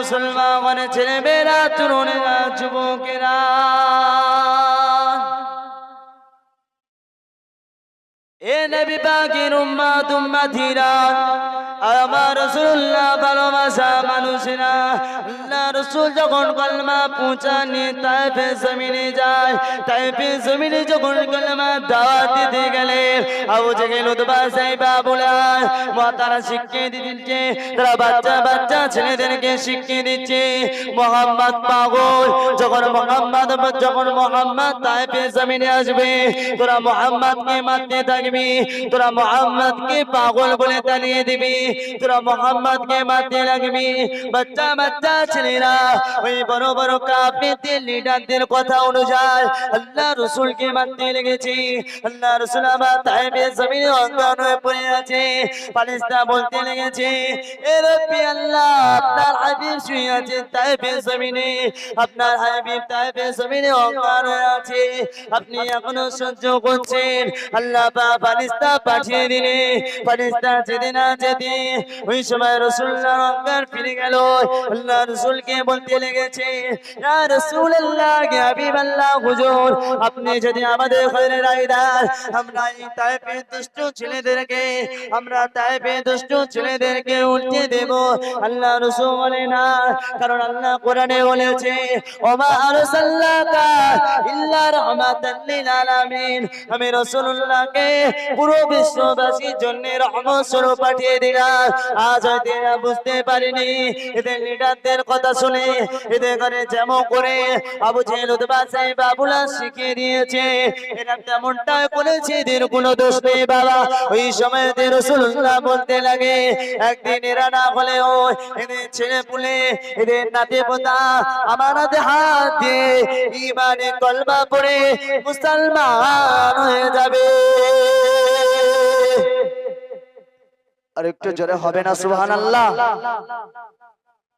মুসলমান ছেলেমেয়েরা তরুণেরা যুবকেরা। এ নবী পাকের উম্মাত উম্মাতিরা আমার রাসূলুল্লাহ ভালোবাসা মানুষেরা আল্লাহ রাসূল যখন কলমা পৌঁছানি, তাইফে জমিনে যায়। তাইফে জমিনে যখন কলমা দাওয়াত দিতে গেলে, আবু জেহেল উতবা সাইবা বলায় মাতারা শিখিয়ে দিচ্ছে। তারা বাচ্চা বাচ্চা ছেলেদেরকে শিখিয়ে দিচ্ছে। মোহাম্মদ পাগল, যখন মোহাম্মদ যখন মোহাম্মদ তাইফে জমিনে আসবে, তোরা মোহাম্মদকে মারতে থাকবি, তোরা মোহাম্মদকে পাগল বলে তাড়িয়ে দিবি। তোরা মোহাম্মদকে মারতে লাগবি। বাচ্চা বাচ্চা ছেলেরা, ওই বড় বড় কাফেরদের লিডারদের কথা অনুযায়ী আল্লাহ রসুলকে মারতে লেগেছে। আল্লাহ রসুল আমার তাইফে জমিনে অজ্ঞান হয়ে পড়ে আছে। পালিস্তা বলতে লেগেছে, এ রব্বি আল্লাহ, আপনার হাবিব শুয়ে আছে তাইফে জমিনে। আপনার হাবিব তাইফে জমিনে অজ্ঞান হয়ে আছে। আপনি এখনও সহ্য করছেন। আল্লাহ পা পালিস্তা পাঠিয়ে দিলে। পালিস্তা যেতে না যেতে ওই সময় রসুল্লাহ অজ্ঞান ফিরে গেল। আল্লাহ রসুলকে বলতে লেগেছে আপনি যদি আমাদের ঘরে রাইদার আমরা এই তাইফে দুষ্ট ছেলেদেরকে, আমরা তাইফে দুষ্ট ছেলেদেরকে উল্টে দেব। আল্লাহ রসুল বলে, না, কারণ আল্লাহ কোরআনে বলেছে, ওমা আরসাল্লাকা ইল্লা আমি রাসূলুল্লাহকে পুরো বিশ্ববাসীর জন্য রহমত স্বরূপ পাঠিয়ে দিলাম। আজ হয়তো বুঝতে পারিনি। এদের লিডারদের কথা শুনে, এদের ঘরে যেমন করে আবু সাহেব বাবুলা শিখিয়ে দিয়েছে। এরা তেমনটাই করেছে, এদের কোনো দোষ নেই বাবা। ওই সময় এদের বলতে লাগে, একদিন এরা না হলেও এদের ছেলে পুলে, এদের নাতে পোতা, আমার হাতে হাত দিয়ে ইমানে কলমা পড়ে মুসলমান হয়ে যাবে। আর একটু জোরে হবে না সুবহান আল্লাহ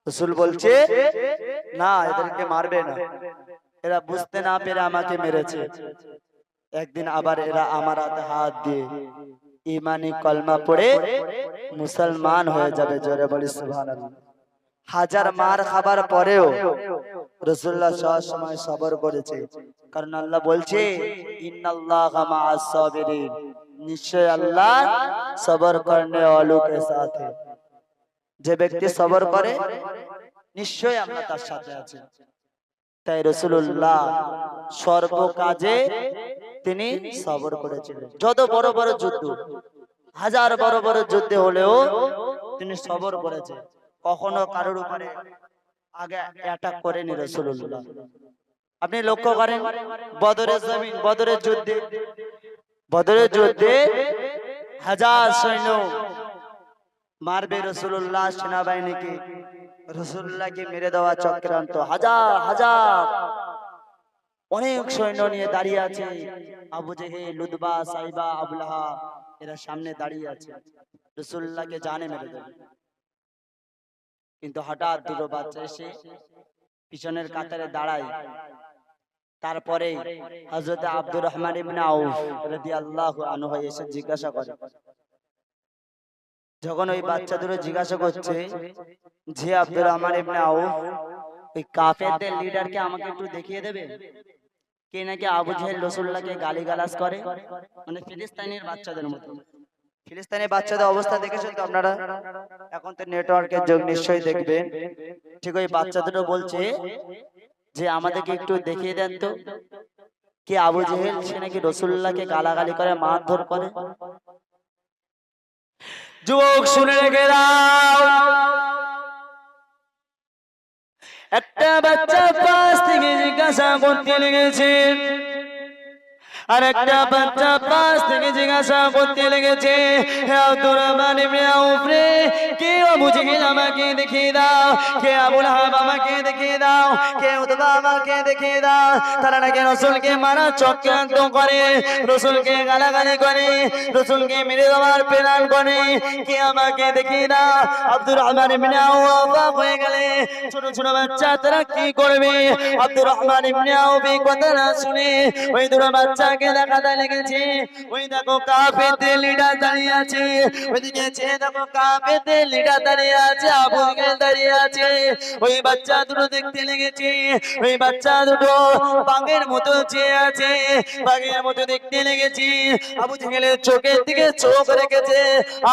রসুল বলছে না এদেরকে মারবে না। এরা বুঝতে না পেরে আমাকে মেরেছে। একদিন আবার এরা আমার হাতে হাত দিয়ে ইমানি কলমা পড়ে মুসলমান হয়ে যাবে জোরে বলি সুবহান হাজার মার খাবার পরেও রসুল্লাহ সব সময় সবর করেছে। কারণ আল্লাহ বলছে নিশ্চয় আল্লাহ সবর করনে অলোকের সাথে। যে ব্যক্তি সবর করে নিশ্চয় আমরা তার সাথে আছি। তাই রসুল্লাহ সর্ব কাজে তিনি সবর করেছিলেন। যত বড় বড় যুদ্ধ, হাজার বড় বড় যুদ্ধে হলেও তিনি সবর করেছে কখনো কারোর উপরে আগে অ্যাটাক করেনি রসুল্লাহ আপনি লক্ষ্য করেন বদরের জমিন বদরের যুদ্ধে বদরের যুদ্ধে হাজার সৈন্য মারবে রসুল্লাহ সেনাবাহিনীকে। রসুল্লাহকে মেরে দেওয়া চক্রান্ত। হাজার হাজার অনেক সৈন্য নিয়ে দাঁড়িয়ে আছে। আবু জেহে লুদবা সাইবা আবুলাহা এরা সামনে দাঁড়িয়ে আছে। রসুল্লাহকে জানে মেরে দেবে। কিন্তু হঠাৎ দুটো বাচ্চা এসে পিছনের কাতারে দাঁড়ায়। তারপরে হযরত আব্দুর রহমান ইবনে আউফ রাদিয়াল্লাহু আনহু এসে জিজ্ঞাসা করে। যখন ওই বাচ্চা দুটো জিজ্ঞাসা করছে যে আব্দুর রহমান ইবনে আউফ ওই কাফেরদের লিডারকে আমাকে একটু দেখিয়ে দেবে? কে নাকি আবু জেহেল রাসূলুল্লাহকে গালিগালাজ করে? মানে ফিলিস্তিনের বাচ্চাদের মতো। ফিলিস্তিনের বাচ্চাদের অবস্থা দেখেছেন তো আপনারা এখন তো নেটওয়ার্কের যুগ নিশ্চয়ই দেখবেন ঠিক ওই বাচ্চা দুটো বলছে যে আমাদেরকে একটু দেখিয়ে দেন তো। কি আবু জেহেল সে নাকি রসুল্লাহকে গালাগালি করে মারধর করে। যুবক শুনে রেখে দাও। একটা বাচ্চা পাশ থেকে জিজ্ঞাসা করতে লেগেছে আর একটা বাচ্চা পাশ থেকে জিজ্ঞাসা করতে লেগেছে আমাকে দেখিয়ে দাও? কে আবুল হাব আমাকে দেখিয়ে দাও? আমাকে দেখিয়ে দাও? তারা নাকি রসুলকে মারা চক্রান্ত করে রসুলকে গালাগালি করে রসুলকে মেরে দেওয়ার প্রেরণ করে। কে আমাকে দেখিয়ে দাও? আব্দুর রহমান ইবনে আউফ অবাক হয়ে গেলেন ছোট ছোট বাচ্চা তারা কি করবে? আব্দুর রহমান ইবনে আউফি কথা না শুনে ওই দুটো বাচ্চাকে দেখাতে লেগেছে। ওই দেখো কাফেরদের লিডার দাঁড়িয়ে আছে। দেখো দাঁড়িয়ে আছে, আবু দাঁড়িয়ে আছে। ওই বাচ্চা দুটো দেখতে লেগেছে। ওই বাচ্চা দুটো বাঘের মতো চেয়ে আছে। বাঘের মতো দেখতে আবু চোখের দিকে চোখ রেখেছে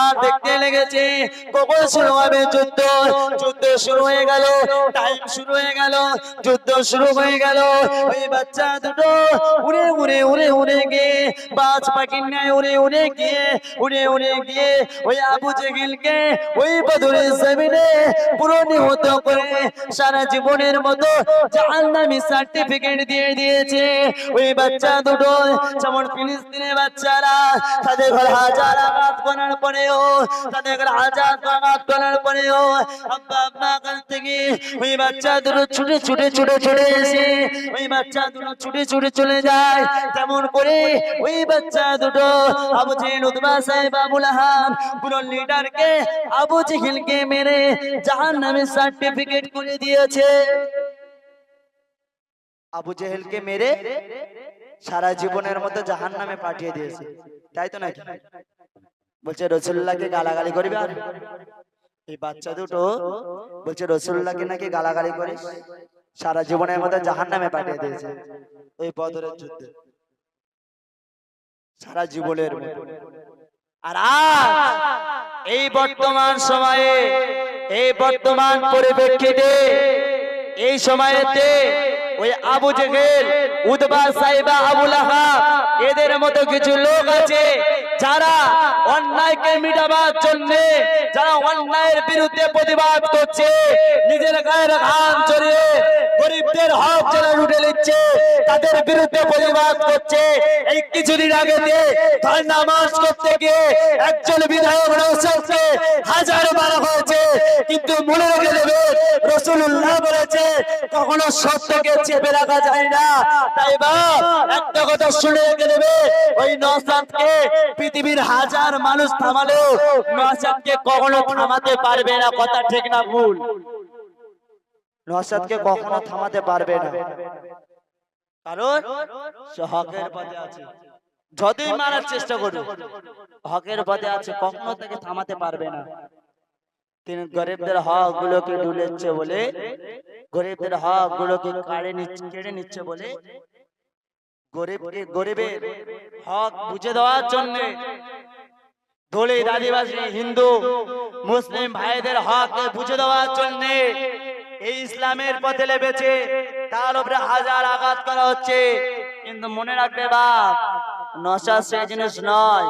আর দেখতে লেগেছে। কখন শুরু হবে যুদ্ধ? যুদ্ধ শুরু হয়ে গেল। টাইম শুরু হয়ে গেল। যুদ্ধ শুরু হয়ে গেল। ওই বাচ্চা দুটো উড়ে উড়ে উড়ে উড়ে গিয়ে, বাজ পাখির ন্যায় উড়ে উড়ে গিয়ে, উড়ে উড়ে গিয়ে, ওই আবু জেগিলকে ওই বদরের জমিনে পুরো নিহত করে সারা জীবনের মতো জাহান্নামি সার্টিফিকেট দিয়ে দিয়েছে। ওই বাচ্চা দুটো, যেমন ফিলিস্তিনের বাচ্চারা, তাদের ঘর হাজার আঘাত করার পরেও, তাদের ঘর হাজার আঘাত করার পরেও, আব্বা আব্বা কাছ থেকে ওই বাচ্চা দুটো ছুটে ছুটে ছুটে ছুটে এসে, ওই বাচ্চা দুটো ছুটে ছুটে চলে যায়। তেমন করে ওই বাচ্চা দুটো আবু জেহেল, উতবা সাহেব, আবুল আহাব, পুরো লিডারকে আবু জেহেলকে মেরে জাহান্নামের সার্টিফিকেট করে দিয়েছে। আবু জেহেলকে মেরে সারা জীবনের মতো জাহান নামে পাঠিয়ে দিয়েছে। তাই তো নাকি? বলছে, রসুল্লাহকে গালাগালি করবে আর? এই বাচ্চা দুটো বলছে, রসুল্লাহকে নাকি গালাগালি করে সারা জীবনের মতো জাহান নামে পাঠিয়ে দিয়েছে। ওই বদরের যুদ্ধে। সারা জীবনের আর এই বর্তমান সময়ে এই বর্তমান পরিপ্রেক্ষিতে এই সময়েতে ওই আবু জেহেল, উদবা সাইবা আবুল আহাব এদের মতো কিছু লোক আছে যারা অন্যায়কে মিটাবার জন্য, যারা অন্যায়ের বিরুদ্ধে প্রতিবাদ করছে, নিজের গায়ের ঘাম চড়িয়ে গরিবদের হক যারা লুটে নিচ্ছে, তাদের বিরুদ্ধে প্রতিবাদ করছে। এই কিছুদিন আগে তার নামাজ করতে গিয়ে একজন বিধায়ক রসুলকে হাজার মারা হয়েছে, কিন্তু মনে রেখে দেবে রসুল্লাহ বলেছে, কখনো সত্যকে চেপে রাখা যায় না। তাই বা একটা কথা শুনে রেখে দেবে, ওই নসাদকে পৃথিবীর হাজার মানুষ থামালেও নসাদকে কখনো থামাতে পারবে না, কথা ঠিক না ভুল। নসাদকে কখনো থামাতে পারবে না। কারণ সে হকের পথে আছে। যতই মারার চেষ্টা করুক, হকের পথে আছে, কখনো তাকে থামাতে পারবে না। তিনি গরিবদের হক গুলোকে ডুলেছে বলে, গরিবদের হক গুলোকে কাড়ে নিচ্ছে কেড়ে নিচ্ছে বলে, গরিবকে গরিবের হক বুঝে দেওয়ার জন্য দলিত আদিবাসী হিন্দু, মুসলিম ভাইদের হক বুঝে দেওয়ার জন্য এই ইসলামের পথে লেবেছে তার উপরে হাজার আঘাত করা হচ্ছে। কিন্তু মনে রাখবে বাপ নসাদ সেই জিনিস নয়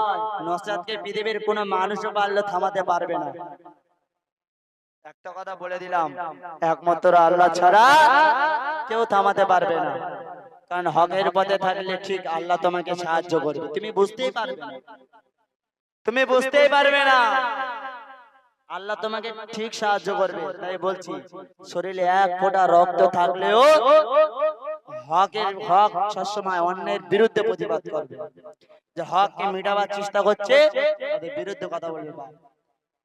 নসাদকে পৃথিবীর কোনো মানুষও পারলে থামাতে পারবে না। একটা কথা বলে দিলাম একমাত্র আল্লাহ ছাড়া কেউ থামাতে পারবে না। কারণ হকের পথে থাকলে ঠিক আল্লাহ তোমাকে সাহায্য করবে। তুমি বুঝতেই পারবে না। তুমি বুঝতেই পারবে না। আল্লাহ তোমাকে ঠিক সাহায্য করবে তাই বলছি শরীরে এক ফোঁটা রক্ত থাকলেও হকের হক সবসময় অন্যের বিরুদ্ধে প্রতিবাদ করবে। যে হককে মিটাবার চেষ্টা করছে তাদের বিরুদ্ধে কথা বলবে।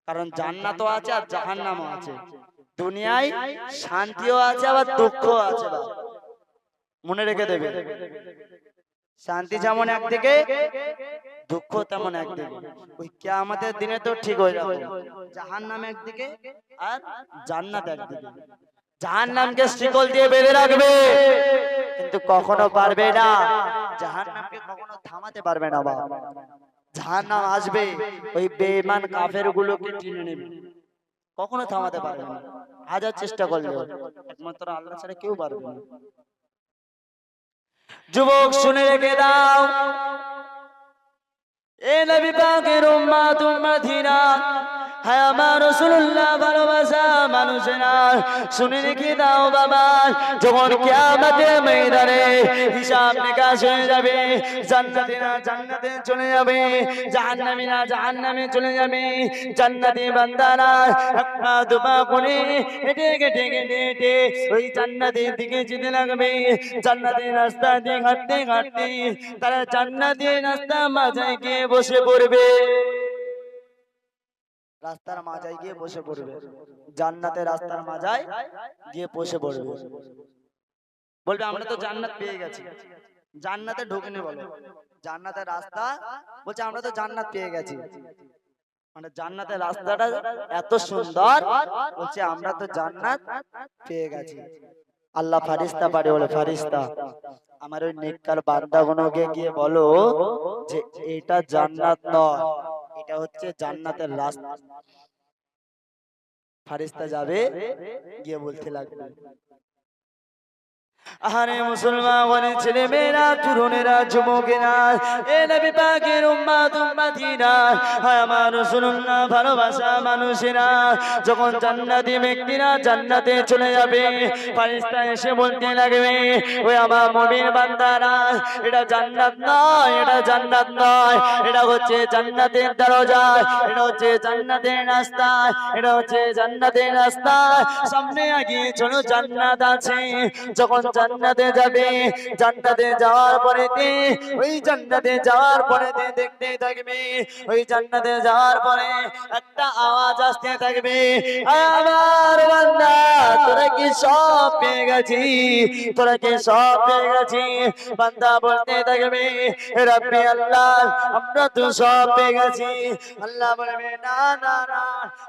কারণ জান্নাতও আছে আর জাহান্নামও আছে। দুনিয়ায় শান্তিও আছে আবার দুঃখও আছে মনে রেখে দেবে। শান্তি যেমন একদিকে দুঃখ তেমন একদিকে। ওই কে আমাদের দিনে তো ঠিক হয়ে যাবে। জাহান নাম একদিকে আর জান্নাত একদিকে। জাহান নামকে শিকল দিয়ে বেঁধে রাখবে কিন্তু কখনো পারবে না। জাহান নামকে কখনো থামাতে পারবে না বাবা। আসবে, ওই বেমান কাফের গুলোকে টেনে নেবে। কখনো থামাতে পারবে না। হাজার চেষ্টা করলে একমাত্র আল্লাহ ছাড়া কেউ পারবে না। যুবক, শুনে রেখে দাও। এ নবী পাকের হ্যাঁ আমার ভালোবাসা। মানুষেরা, শুনে রেখে দাও বাবা, যখন কিয়ামতের ময়দানে হিসাব নিকাশ হয়ে যাবে জান্নাতীরা জান্নাতে চলে যাবে জাহান্নামীরা জাহান্নামে চলে যাবে, জান্নাতি বান্দারা একটা দুপা করে হেঁটে হেঁটে হেঁটে হেঁটে ওই জান্নাতের দিকে যেতে লাগবে। জান্নাতের রাস্তা দিয়ে হাঁটতে হাঁটতে তারা জান্নাতের রাস্তা মাঝায় গিয়ে বসে পড়বে। রাস্তার মাঝায় গিয়ে বসে পড়বে। জান্নাতে রাস্তার মাঝায় গিয়ে বসে পড়বে। বলবে আমরা তো জান্নাত পেয়ে গেছি। জান্নাতে ঢুকিনি বলো। জান্নাতের রাস্তা বলছে আমরা তো জান্নাত পেয়ে গেছি। মানে জান্নাতের রাস্তাটা এত সুন্দর বলছে আমরা তো জান্নাত পেয়ে গেছি। আল্লাহ ফারিস্তা পারে বলে ফারিস্তা আমার ওই নেককার বান্দাগুলোকে গিয়ে বলো যে এটা জান্নাত নয়। এটা হচ্ছে জান্নাতের রাস্তা। ফারিস্তা যাবে গিয়ে বলতে লাগবে। আহারে মুসলমান ছেলে মেয়েরা তরুণেরা, যুবকেরা, এ নবী পাকের উম্মাত, উম্মাতিরা, হায় আমার রাসূলুল্লাহ, ভালোবাসা মানুষেরা, যখন জান্নাতি ব্যক্তিরা জান্নাতে চলে যাবে, ফারিস্তা এসে বলতে লাগবে, ওই আমার মুমিন বান্দারা, এটা জান্নাত নয়, এটা জান্নাত নয়, এটা হচ্ছে জান্নাতের দরজা, এটা হচ্ছে জান্নাতের রাস্তা, এটা হচ্ছে জান্নাতের রাস্তা, সামনে আগিয়ে চলো, জান্নাত আছে। যখন জান্নাতে যাবে। জান্নাতে যাওয়ার পরেতে ওই জান্নাতে যাওয়ার পরেতে দেখতে থাকবে। ওই জান্নাতে যাওয়ার পরে একটা আওয়াজ আসতে থাকবে। আমার বান্দা, তোরা কি সব পেয়ে গেছি? তোরা কি সব পেয়ে গেছি? বান্দা বলতে থাকবে রব্বি আল্লাহ, আমরা তো সব পেয়ে গেছি। আল্লাহ বলবে, না না না,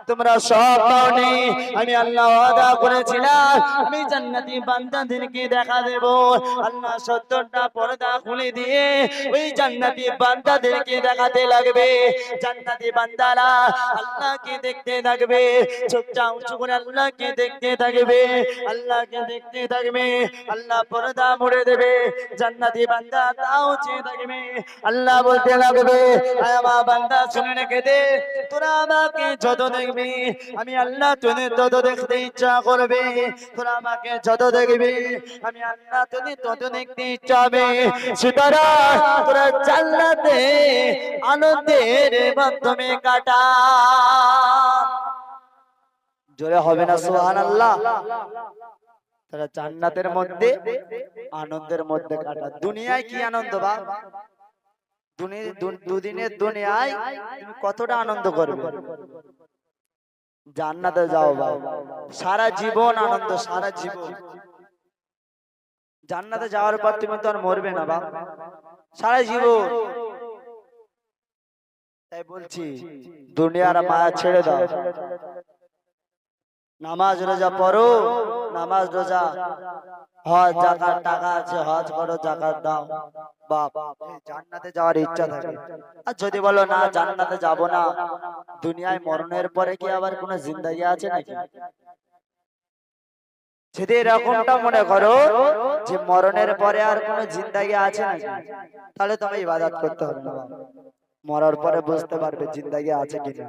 তোমরা সব পাওনি। আমি আল্লাহ ওয়াদা করেছিলাম, আমি জান্নাতি বান্দাদেরকে দেখা দেব। আল্লাহ সত্তরটা পর্দা খুলে দিয়ে ওই জান্নাতি বান্দাদেরকে দেখাতে লাগবে। জান্নাতি বান্দারা আল্লাহকে দেখতে থাকবে। চোখটা উঁচু করে আল্লাহকে দেখতে থাকবে। আল্লাহকে দেখতে থাকবে। আল্লাহ পর্দা মুড়ে দেবে। জান্নাতি বান্দা তাও চেয়ে থাকবে। আল্লাহ বলতে লাগবে আমার বান্দা, শুনে রেখে দে। তোরা আমাকে যত দেখবি, আমি আল্লাহ তোদের তত দেখতে ইচ্ছা করবে। তোরা আমাকে যত দেখবি আমি আল্লাহ দেখতে ইচ্ছা হবে তোরা জান্নাতে আনন্দের মাধ্যমে কাটা। জোরে হবে না সুহান আল্লাহ তারা জান্নাতের মধ্যে, আনন্দের মধ্যে কাটা। দুনিয়ায় কি আনন্দ বা? দুনি- দুদিনের দুনিয়ায় তুমি কতটা আনন্দ করবে? জান্নাতে যাও বা। সারা জীবন আনন্দ, সারা জীবন। জান্নাতে যাওয়ার পর তুমি তো আর মরবে না বা সারা জীবন। তাই বলছি দুনিয়ার মায়া ছেড়ে দাও। নামাজ রোজা পড়ো। নামাজ রোজা। হজ জাকাত টাকা আছে হজ করো জাকাত দাও। বাপ জান্নাতে যাওয়ার ইচ্ছা থাকে। আর যদি বলো না জান্নাতে যাব না দুনিয়ায় মরণের পরে কি আবার কোনো জিন্দাগি আছে নাকি? যদি এরকমটা মনে করো যে মরণের পরে আর কোনো জিন্দাগি আছে নাকি? তাহলে তোমায় ইবাদত করতে হবে না মরার পরে বুঝতে পারবে জিন্দাগি আছে কিনা।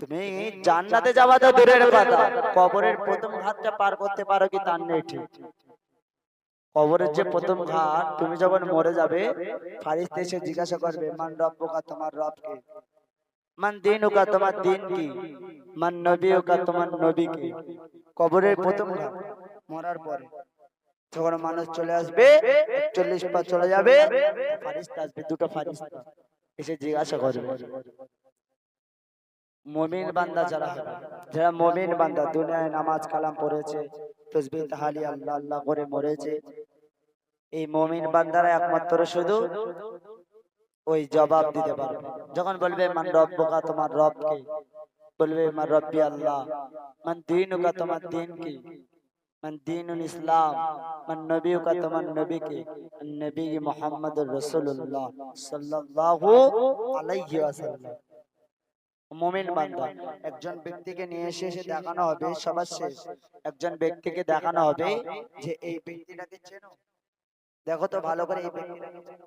তুমি জান্নাতে যাওয়া তো দূরের কথা। কবরের প্রথম ঘাটটা পার করতে পারো কি তার নেই ঠিক। কবরের যে প্রথম ঘাট, তুমি যখন মরে যাবে, ফারিস্তে এসে জিজ্ঞাসা করবে, মান রব্বকা, তোমার রবকে? মান দিনুকা তোমার দিন কি? মান নবীকা তোমার নবী কি? কবরের প্রথম মরার পরে। যখন মানুষ চলে আসবে চল্লিশ পা চলে যাবে, ফারিস্তা আসবে, দুটো ফারিস্তা। এসে জিজ্ঞাসা করবে, মমিন বান্দা যারা যারা মমিন বান্দা, দুনিয়ায় নামাজ কালাম পড়েছে, তসবিহ তাহালি আল্লাহ আল্লাহ করে মরেছে, এই মমিন বান্দারা একমাত্র শুধু ওই জবাব দিতে পারবে যখন বলবে মান রব্বকা তোমার রব কে বলবে মান রব্বি আল্লাহ। মান দিনুকা তোমার দিন কি? মান দিনুল ইসলাম। মান নবীকা? তোমার নবী কি? নবী মুহাম্মদুর রাসূলুল্লাহ সাল্লাল্লাহু আলাইহি ওয়াসাল্লাম। মুমিন বান্দা একজন ব্যক্তিকে নিয়ে এসে এসে দেখানো হবে সবার শেষ। একজন ব্যক্তিকে দেখানো হবে যে এই ব্যক্তিটাকে চেনো। দেখো তো ভালো করে এই ব্যক্তিটাকে চেনো।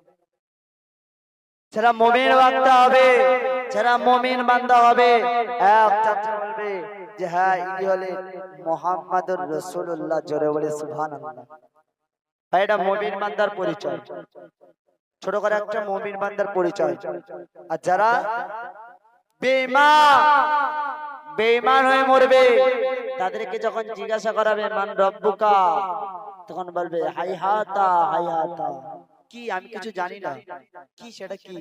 যারা মুমিন বান্দা হবে, যারা মুমিন বান্দা হবে বলবে যে হ্যাঁ ইনি হলে মুহাম্মাদুর রাসূলুল্লাহ জোরে বলে ভাই, এটা বান্দার পরিচয়। ছোট করে একটা বান্দার পরিচয়। আর যারা বেঈমান বেঈমান হয়ে মরবে, তাদেরকে যখন জিজ্ঞাসা করাবে, মান রব্বুকা তখন বলবে হাই হাতা হাই হাতা কি? আমি কিছু জানি না। কি সেটা কি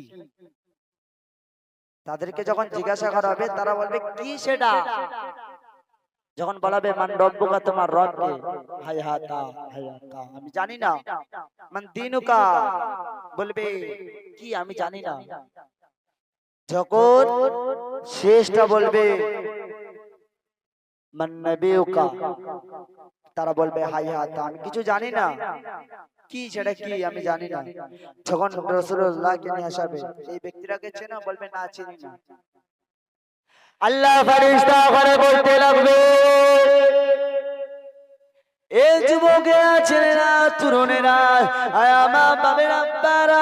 তাদেরকে যখন জিজ্ঞাসা করা হবে তারা বলবে কি সেটা? যখন বলাবে মান রব্বুকা তোমার রব কে হাই হাতা হাই হাতা আমি জানি না। মান দিনুকা? বলবে কি? আমি জানি না। যখন শেষটা বলবে মান নবিউকা? তারা বলবে হাই হাতা আমি কিছু জানি না। কি সেটা কি আমি জানি না। যখন রসুল্লাহকে নিয়ে আসাবে এই ব্যক্তিটাকে চেনা বলবে না চিনি না। আল্লাহ ফারিস্তা করে বলতে লাগবে এ যুবকেরা ছেলেরা তরুণেরা আয় আমার বাবের আব্বারা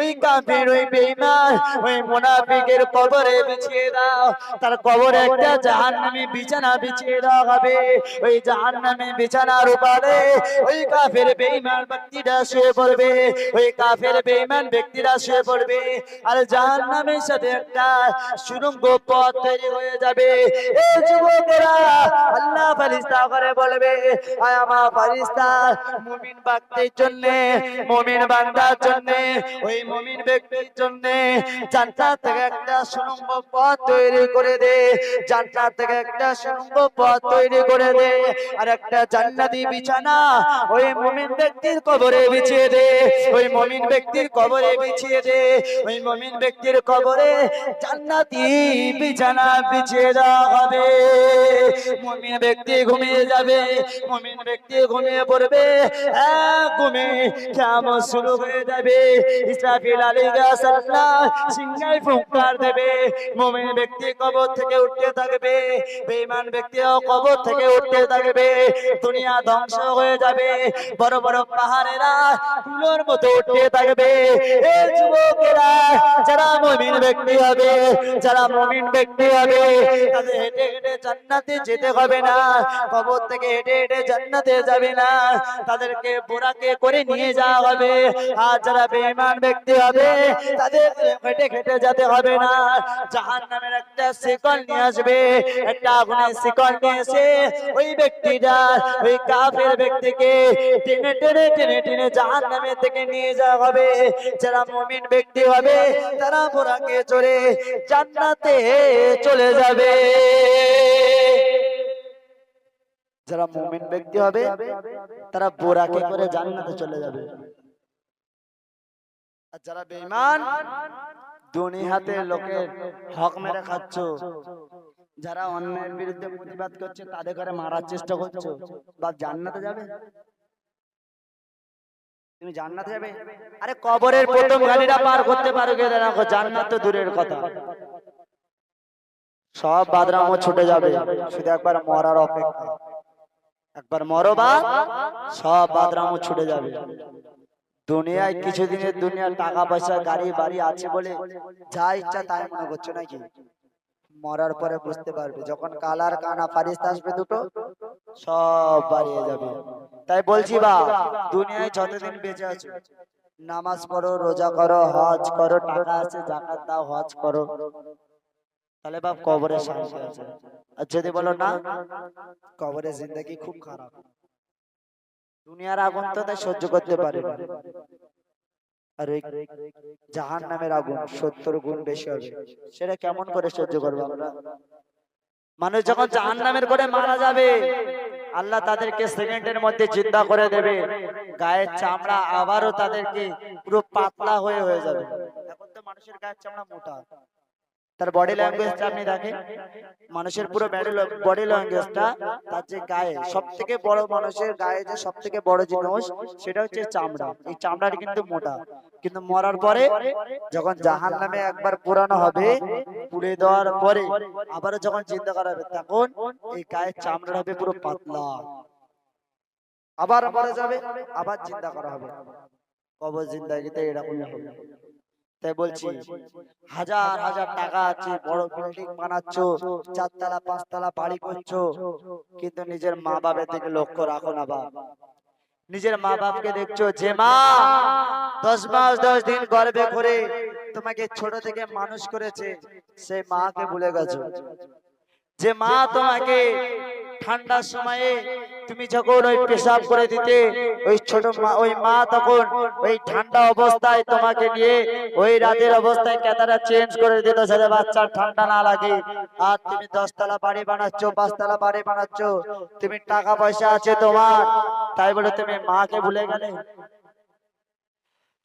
ওই কাফির ওই বেঈমান, ওই মুনাফিকের কবরে বিছিয়ে দাও। তার কবরে একটা জাহান্নামী বিছানা বিছিয়ে দেওয়া হবে। ওই জাহান্নামী বিছানার উপরে ওই কাফের বেঈমান ব্যক্তিটা শুয়ে পড়বে। ওই কাফের বেঈমান ব্যক্তিরা শুয়ে পড়বে। আর জাহান্নামের সাথে একটা সুরঙ্গ পথ তৈরি হয়ে যাবে। এই যুবকেরা, আল্লাহ ফারিস্তা করে বলবে, আয় আমার ফারিস্তা মুমিন ব্যক্তির জন্য, মুমিন বান্দার জন্য, ওই মুমিন ব্যক্তির জন্য জান্নাত থেকে একটা সুরঙ্গ পথ তৈরি করে দে। জান্নাত থেকে একটা সুরঙ্গ পথ তৈরি করে দে। আর একটা জান্নাতি বিছানা ওই মুমিন ব্যক্তির কবরে বিছিয়ে দে। ওই মুমিন ব্যক্তির কবরে বিছিয়ে দে। ওই মুমিন ব্যক্তির কবরে জান্নাতি বিছানা বিছিয়ে দেওয়া হবে। মুমিন ব্যক্তি ঘুমিয়ে যাবে। মমিন ব্যক্তি ঘুমিয়ে পড়বে। ঘুমে কেমন শুরু হয়ে যাবে। দুনিয়া ধ্বংস হয়ে যাবে, বড় বড় পাহাড়েরা তুলোর মতো উঠতে থাকবে। যুবকেরা, যারা মুমিন ব্যক্তি হবে, যারা মুমিন ব্যক্তি হবে, তাদের হেঁটে হেঁটে জান্নাতে যেতে হবে না, কবর থেকে হেঁটে হেঁটে জান্নাতে যাবে না। তাদেরকে বোরাকে করে নিয়ে যাওয়া হবে। আর যারা বেঈমান ব্যক্তি হবে, তাদের হেঁটে হেঁটে যেতে হবে না। জাহান নামের একটা শিকল নিয়ে আসবে, একটা আগুনের শিকল নিয়ে এসে ওই ব্যক্তিটা, ওই কাফের ব্যক্তিকে টেনে টেনে টেনে টেনে জাহান নামের থেকে নিয়ে যাওয়া হবে। যারা মুমিন ব্যক্তি হবে, তারা বোরাকে চড়ে জান্নাতে চলে যাবে। যারা মুমিন ব্যক্তি হবে, তারা বোরাকে করে জান্নাতে চলে যাবে। আর যারা বেঈমান দুনিয়াতে লোকের হক মেরে খাচ্ছ। যারা অন্যের বিরুদ্ধে প্রতিবাদ করছে তাদের করে মারার চেষ্টা করছ। বা জান্নাতে যাবে? তুমি জান্নাতে যাবে? আরে কবরের প্রথম গাড়িটা পার করতে পারো কে দেখো জান্নাত তো দূরের কথা। সব বাদরামও ছুটে যাবে শুধু একবার মরার অপেক্ষা একবার মরো বা সব বাদরামও ছুটে যাবে। দুনিয়ায় কিছুদিনের দুনিয়ার টাকা পয়সা গাড়ি বাড়ি আছে বলে যা ইচ্ছা তাই মনে করছ নাকি? মরার পরে বুঝতে পারবে যখন কালার কানা ফারিস্তা আসবে দুটো সব বাড়িয়ে যাবে। তাই বলছি বা দুনিয়ায় যতদিন বেঁচে আছো নামাজ পড়ো রোজা করো হজ করো টাকা আছে জাকাত দাও হজ করো। তাহলে বাপ কবরে শান্তি আছে। আর যদি বলো না কবরে জিন্দগি খুব খারাপ। দুনিয়ার আগুন তো তাই সহ্য করতে পারে। আর ওই জাহান নামের আগুন সত্তর গুণ বেশি হবে। সেটা কেমন করে সহ্য করব আমরা? মানুষ যখন জাহান নামের করে মারা যাবে আল্লাহ তাদেরকে সেকেন্ডের মধ্যে জিন্দা করে দেবে। গায়ের চামড়া আবারও তাদেরকে পুরো পাতলা হয়ে হয়ে যাবে। এখন তো মানুষের গায়ের চামড়া মোটা। তার বডি ল্যাঙ্গুয়েজটা আপনি দেখেন। মানুষের পুরো বডি ল্যাঙ্গুয়েজটা তার যে গায়ে সব থেকে বড় মানুষের গায়ে যে সব থেকে বড় জিনিস সেটা হচ্ছে চামড়া। এই চামড়াটা কিন্তু মোটা। কিন্তু মরার পরে যখন জাহান নামে একবার পুরানো হবে পুড়ে দেওয়ার পরে আবারও যখন চিন্তা করা হবে তখন এই গায়ের চামড়া হবে পুরো পাতলা। আবার মরে যাবে আবার চিন্তা করা হবে। কবর জিন্দাগিতে এরকমই হবে। তাই বলছি হাজার হাজার টাকা আছে বড় বিল্ডিং বানাচ্ছ চারতলা পাঁচতলা বাড়ি করছ কিন্তু নিজের মা বাবার দিকে লক্ষ্য রাখো না বাপ। নিজের মা বাপকে দেখছ যে মা দশ মাস দশ দিন গর্বে করে তোমাকে ছোট থেকে মানুষ করেছে সেই মাকে ভুলে গেছো। যে মা তোমাকে ঠান্ডার সময়ে তুমি যখন ওই পেশাব করে দিতে, ওই ছোট মা, ওই মা তখন ওই ঠান্ডা অবস্থায় তোমাকে নিয়ে ওই রাতের অবস্থায় কেতারা চেঞ্জ করে দিত, যাতে বাচ্চার ঠান্ডা না লাগে। আর তুমি দশতলা বাড়ি বানাচ্ছ, পাঁচতলা বাড়ি বানাচ্ছ, তুমি টাকা পয়সা আছে তোমার। তাই বলে তুমি মাকে ভুলে গেলে?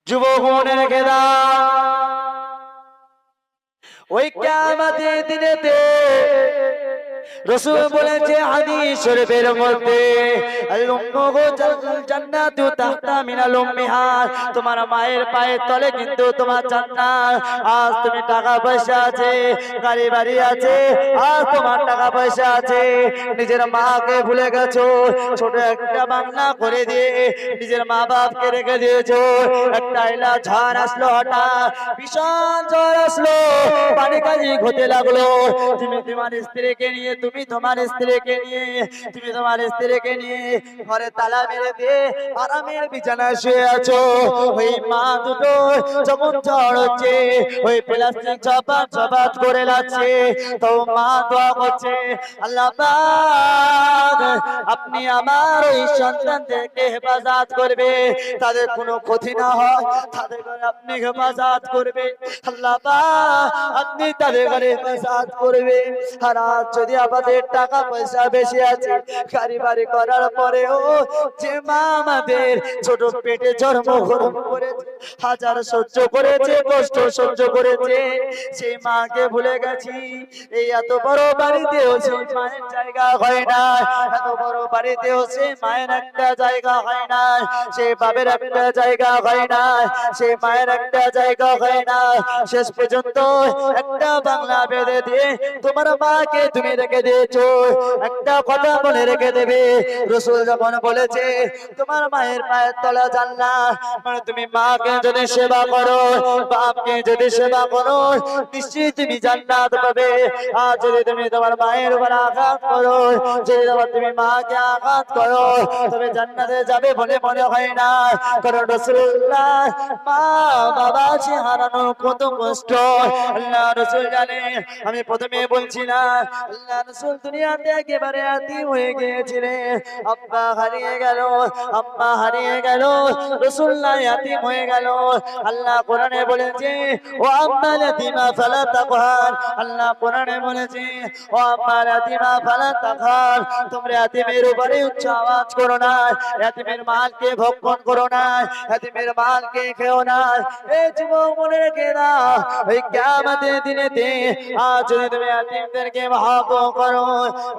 যুবক মনে রেখে দাও। ওই কিয়ামতের দিনেতে রসুল বলেছে হাদিস শরীফের মধ্যে জান্নাতু তাহতা মিনাল উম্মিহাত তোমার মায়ের পায়ের তলে কিন্তু তোমার জান্নাত আজ তুমি টাকা পয়সা আছে গাড়ি বাড়ি আছে আজ তোমার টাকা পয়সা আছে নিজের মাকে ভুলে গেছো ছোট একটা বাংলা করে দিয়ে নিজের মা বাপকে রেখে দিয়েছ একটা এলা ঝড় আসলো হঠাৎ ভীষণ ঝড় আসলো পানি কাজি ঘটে লাগল তুমি তোমার স্ত্রীকে নিয়ে তুমি তোমার স্ত্রীকে নিয়ে, তুমি তোমার স্ত্রীকে নিয়ে ঘরে তালা মেরে দিয়ে আরামের বিছানায় শুয়ে আছো। ওই মা দুটো যখন হচ্ছে, ওই প্লাস্টিক চপাত চপাত করে লাগছে তো মা দোয়া করছে, আল্লাহ আপনি আমার ওই সন্তানদেরকে হেফাজত করবে। তাদের কোনো ক্ষতি না হয়, তাদের ঘরে আপনি হেফাজত করবে আল্লাহ আপনি তাদের ঘরে হেফাজত করবে আর যদি আমাদের টাকা পয়সা বেশি আছে। গাড়ি বাড়ি করার পরেও যে মা আমাদের ছোট পেটে জন্মগ্রহণ করেছে, হাজার সহ্য করেছে, কষ্ট সহ্য করেছে, সেই মাকে ভুলে গেছি। এই এত বড় বাড়িতেও সেই মায়ের জায়গা হয় না। এত বড় বাড়িতেও সেই মায়ের একটা জায়গা হয় না। সেই বাবের একটা জায়গা হয় না। সেই মায়ের একটা জায়গা হয় না। শেষ পর্যন্ত একটা বাংলা বেঁধে দিয়ে তোমার মাকে তুমি রেখে দিয়েছ। একটা কথা মনে রেখে দেবে। রসুল যখন বলেছে, তোমার মায়ের পায়ের তলা জানলা মানে তুমি মাকে যদি সেবা করো, বাপকে যদি সেবা করো, নিশ্চয়ই তুমি জান্নাত পাবে। আর যদি তুমি তোমার মায়ের উপর আঘাত করো, যদি তোমার তুমি মাকে আঘাত করো, তবে জান্নাতে যাবে বলে মনে হয় না। কারণ রসুল্লাহ মা, বাবা সে হারানো কত কষ্ট। আল্লাহ রসুল জানে, আমি প্রথমে বলছি না, আল্লাহ রসুল দুনিয়াতে একেবারে আতি হয়ে গিয়েছিলেন আব্বা হারিয়ে গেল, আম্মা হারিয়ে গেল রসুল্লাহ ইয়াতিম হয়ে গেল। আল্লাহ কোরআনে বলেছে, ও আম্মা ইয়াতিমা ফালা তাকহার। আল্লাহ কোরআনে বলেছে, ও আম্মা ইয়াতিমা ফালা তাকহার, তোমরা ইয়াতিমের উপরে উচ্চ আওয়াজ করো না ইয়াতিমের মালকে ভক্ষণ করো না ইয়াতিমের মালকে খেও না। এই যুবক, মনে রেখে দাও, ওই কিয়ামতের দিনেতে আজ যদি তুমি ইয়াতিমদেরকে মহাব্বত করো,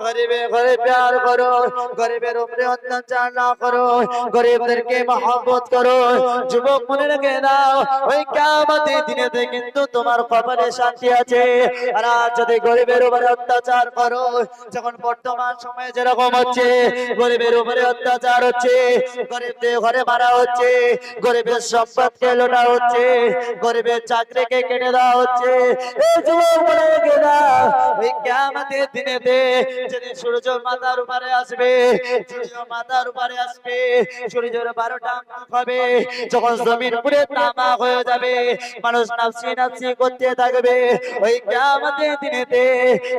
গরিবের ঘরে প্যার করো, গরিবের উপরে অত্যাচার না করো, গরিবদেরকে মহব্বত করো। যুবক মনে রেখে দাও, ওই কিয়ামতের দিনেতে কিন্তু তোমার কপালে শান্তি আছে। আর যদি গরিবের উপরে অত্যাচার করো, যখন বর্তমান সময়ে যেরকম হচ্ছে, গরিবের উপরে অত্যাচার হচ্ছে, গরিবদের ঘরে মারা হচ্ছে, গরিবের সম্পদকে লোটা হচ্ছে, গরিবের চাকরিকে কেটে দেওয়া হচ্ছে। যুবক মনে রেখে দাও, ওই কিয়ামতের দিনেতে যেদিন সূর্য মাথার উপরে আসবে সূর্য মাথার উপরে আসবে, সূর্যের বারোটা হবে, যখন জমিন পুরে তামা হয়ে যাবে, মানুষ নাফসি নাফসি করতে থাকবে, ওই কিয়ামতের দিনেতে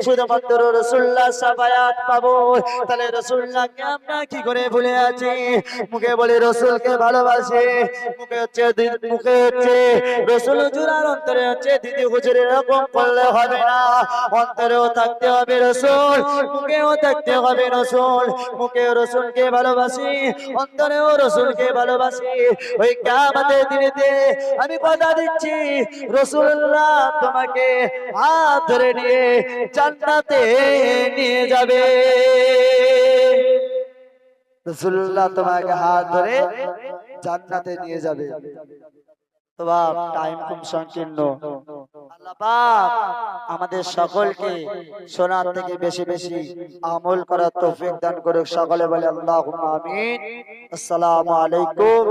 শুধুমাত্র রসুল্লাহ সাফায়াত পাবো, তাহলে রসুল্লাহকে আমরা কি করে ভুলে আছি? মুখে বলে, রসুলকে ভালোবাসে। মুখে হচ্ছে মুখে হচ্ছে, রসুল জুরার অন্তরে হচ্ছে, দিদি হুজুর এরকম করলে হবে না। অন্তরেও থাকতে হবে রসুল, মুখেও থাকতে হবে রসুল মুখে রসুলকে ভালোবাসি, অন্তরেও রসুলকে ভালোবাসি। ওই কামাতে দিনেতে আমি কথা দিচ্ছি রসুল্লাহ তোমাকে হাত ধরে নিয়ে জান্নাতে নিয়ে যাবে। রসুল্লাহ তোমাকে হাত ধরে জান্নাতে নিয়ে যাবে। তো বাপ টাইম খুব সংকীর্ণ। আমাদের সকলকে সোনার থেকে বেশি বেশি আমল করার তৌফিক দান করে সকলে বলে আল্লাহ আমিন। আসসালাম আলাইকুম।